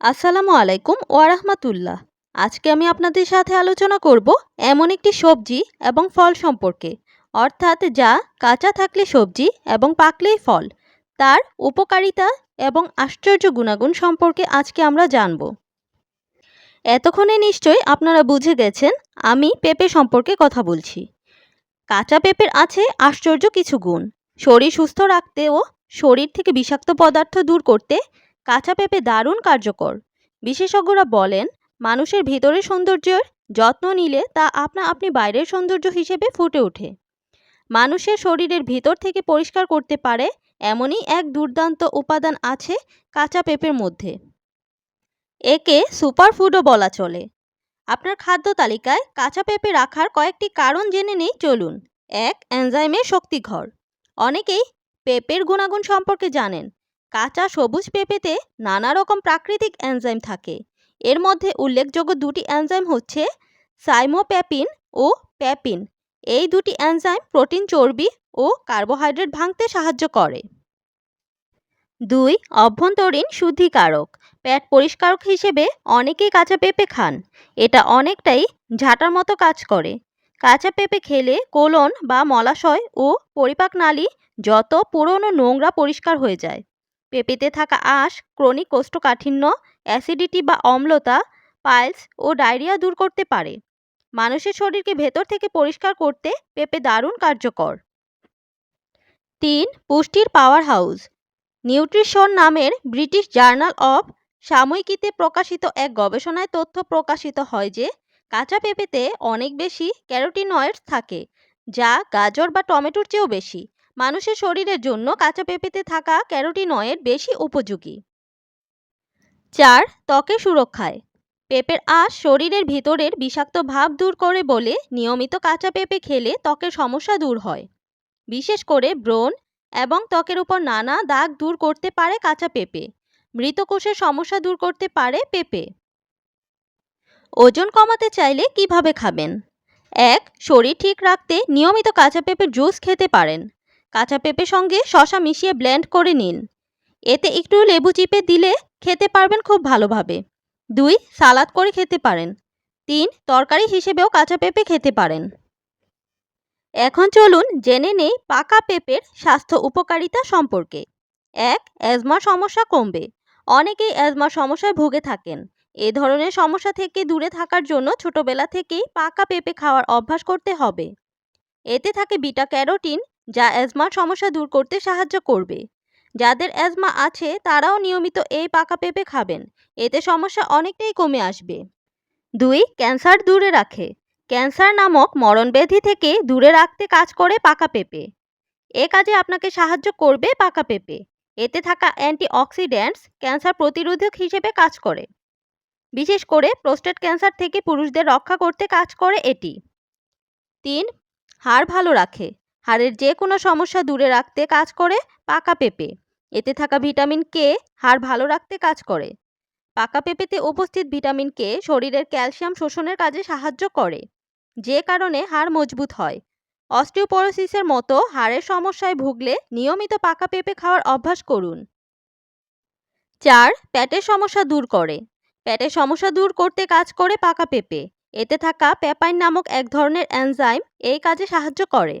আসসালামু আলাইকুম ওয়ারাহমাতুল্লাহ আজকে আমি আপনাদের সাথে আলোচনা করব এমন একটি সবজি এবং ফল সম্পর্কে, অর্থাৎ যা কাঁচা থাকলে সবজি এবং পাকলেই ফল। তার উপকারিতা এবং আশ্চর্য গুণাগুণ সম্পর্কে আজকে আমরা জানব। এতক্ষণে নিশ্চয়ই আপনারা বুঝে গেছেন আমি পেঁপে সম্পর্কে কথা বলছি। কাঁচা পেঁপের আছে আশ্চর্য কিছু গুণ। শরীর সুস্থ রাখতে ও শরীর থেকে বিষাক্ত পদার্থ দূর করতে কাঁচা পেঁপে দারুণ কার্যকর। বিশেষজ্ঞরা বলেন, মানুষের ভিতরের সৌন্দর্যের যত্ন নিলে তা আপনা আপনি বাইরের সৌন্দর্য হিসেবে ফুটে ওঠে। মানুষের শরীরের ভিতর থেকে পরিষ্কার করতে পারে এমনই এক দুর্দান্ত উপাদান আছে কাঁচা পেঁপের মধ্যে। একে সুপারফুডও বলা চলে। আপনার খাদ্য তালিকায় কাঁচা পেঁপে রাখার কয়েকটি কারণ জেনে নেই, চলুন। এক, এনজাইমের শক্তিঘর। অনেকেই পেঁপের গুণাগুণ সম্পর্কে জানেন। কাঁচা সবুজ পেঁপেতে নানা রকম প্রাকৃতিক এনজাইম থাকে। এর মধ্যে উল্লেখযোগ্য দুটি এনজাইম হচ্ছে সাইমোপ্যাপিন ও প্যাপিন। এই দুটি এনজাইম প্রোটিন, চর্বি ও কার্বোহাইড্রেট ভাঙতে সাহায্য করে। দুই, অভ্যন্তরীণ শুদ্ধিকারক। পেট পরিষ্কারক হিসেবে অনেকেই কাঁচা পেঁপে খান। এটা অনেকটাই ঝাঁটার মতো কাজ করে। কাঁচা পেঁপে খেলে কোলন বা মলাশয় ও পরিপাক নালী যত পুরনো নোংরা পরিষ্কার হয়ে যায়। পেঁপেতে থাকা আঁশ, ক্রনিক কোষ্ঠকাঠিন্য, অ্যাসিডিটি বা অম্লতা, পাইলস ও ডায়রিয়া দূর করতে পারে। মানুষের শরীরকে ভেতর থেকে পরিষ্কার করতে পেঁপে দারুণ কার্যকর। তিন, পুষ্টির পাওয়ার হাউস নিউট্রিশন নামের ব্রিটিশ জার্নাল অফ সাময়িকীতে প্রকাশিত এক গবেষণায় তথ্য প্রকাশিত হয় যে, কাঁচা পেঁপেতে অনেক বেশি ক্যারোটিনয়েডস থাকে, যা গাজর বা টমেটোর চেয়েও বেশি। মানুষের শরীরের জন্য কাঁচা পেঁপেতে থাকা ক্যারোটিনয়েড বেশি উপযোগী। চার ত্বকের সুরক্ষায়। পেঁপের আঁশ শরীরের ভিতরের বিষাক্ত ভাব দূর করে বলে নিয়মিত কাঁচা পেঁপে খেলে ত্বকের সমস্যা দূর হয়। বিশেষ করে ব্রণ এবং ত্বকের উপর নানা দাগ দূর করতে পারে কাঁচা পেঁপে। মৃতকোষের সমস্যা দূর করতে পারে পেঁপে। ওজন কমাতে চাইলে কীভাবে খাবেন? এক, শরীর ঠিক রাখতে নিয়মিত কাঁচা পেঁপের জুস খেতে পারেন। কাঁচা পেঁপের সঙ্গে শশা মিশিয়ে ব্লেন্ড করে নিন। এতে একটু লেবু চিপে দিলে খেতে পারবেন খুব ভালোভাবে। দুই, সালাদ করে খেতে পারেন। তিন, তরকারি হিসেবেও কাঁচা পেঁপে খেতে পারেন। এখন চলুন জেনে নেই পাকা পেঁপের স্বাস্থ্য উপকারিতা সম্পর্কে। এক অ্যাজমা সমস্যা কমবে। অনেকেই অ্যাজমা সমস্যায় ভুগে থাকেন। এ ধরনের সমস্যা থেকে দূরে থাকার জন্য ছোটবেলা থেকেই পাকা পেঁপে খাওয়ার অভ্যাস করতে হবে। এতে থাকে বিটা ক্যারোটিন যা অ্যাজমার সমস্যা দূর করতে সাহায্য করবে। যাদের অ্যাজমা আছে, তারাও নিয়মিত এই পাকা পেঁপে খাবেন। এতে সমস্যা অনেকটাই কমে আসবে। দুই, ক্যান্সার দূরে রাখে। ক্যান্সার নামক মরণব্যাধি থেকে দূরে রাখতে কাজ করে পাকা পেঁপে। এ কাজে আপনাকে সাহায্য করবে পাকা পেঁপে। এতে থাকা অ্যান্টিঅক্সিডেন্টস ক্যান্সার প্রতিরোধক হিসেবে কাজ করে। বিশেষ করে প্রোস্টেট ক্যান্সার থেকে পুরুষদের রক্ষা করতে কাজ করে এটি। তিন, হাড় ভালো রাখে। হাড়ের যে কোনো সমস্যা দূরে রাখতে কাজ করে পাকা পেঁপে। এতে থাকা ভিটামিন কে হাড় ভালো রাখতে কাজ করে। পাকা পেঁপেতে উপস্থিত ভিটামিন কে শরীরের ক্যালসিয়াম শোষণের কাজে সাহায্য করে, যে কারণে হাড় মজবুত হয়। অস্টিওপোরোসিসের মতো হাড়ের সমস্যায় ভুগলে নিয়মিত পাকা পেঁপে খাওয়ার অভ্যাস করুন। চার প্যাটের সমস্যা দূর করে। প্যাটের সমস্যা দূর করতে কাজ করে পাকা পেঁপে। এতে থাকা পেপাইন নামক এক ধরনের এনজাইম এই কাজে সাহায্য করে।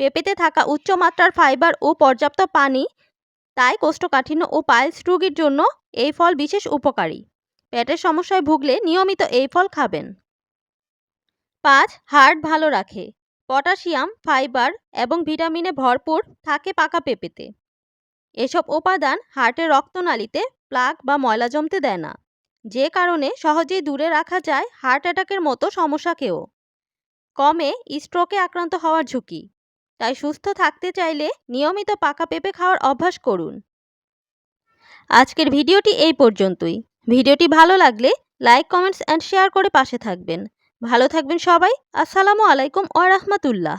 পেঁপেতে থাকা উচ্চমাত্রার ফাইবার ও পর্যাপ্ত পানি, তাই কোষ্ঠকাঠিন্য ও পাইলস রোগীর জন্য এই ফল বিশেষ উপকারী। পেটের সমস্যায় ভুগলে নিয়মিত এই ফল খাবেন। পাঁচ হার্ট ভালো রাখে। পটাশিয়াম, ফাইবার এবং ভিটামিনে ভরপুর থাকে পাকা পেঁপেতে। এসব উপাদান হার্টের রক্তনালীতে প্লাক বা ময়লা জমতে দেয় না। যে কারণে সহজেই দূরে রাখা যায় হার্ট অ্যাটাকের মতো সমস্যাকেও। কমে স্ট্রোকে আক্রান্ত হওয়ার ঝুঁকি। তাই সুস্থ থাকতে চাইলে নিয়মিত পাকা পেঁপে খাওয়ার অভ্যাস করুন। আজকের ভিডিওটি এই পর্যন্তই। ভিডিওটি ভালো লাগলে লাইক, কমেন্টস অ্যান্ড শেয়ার করে পাশে থাকবেন। ভালো থাকবেন সবাই। আসসালামু আলাইকুম ওয়া রাহমাতুল্লাহ।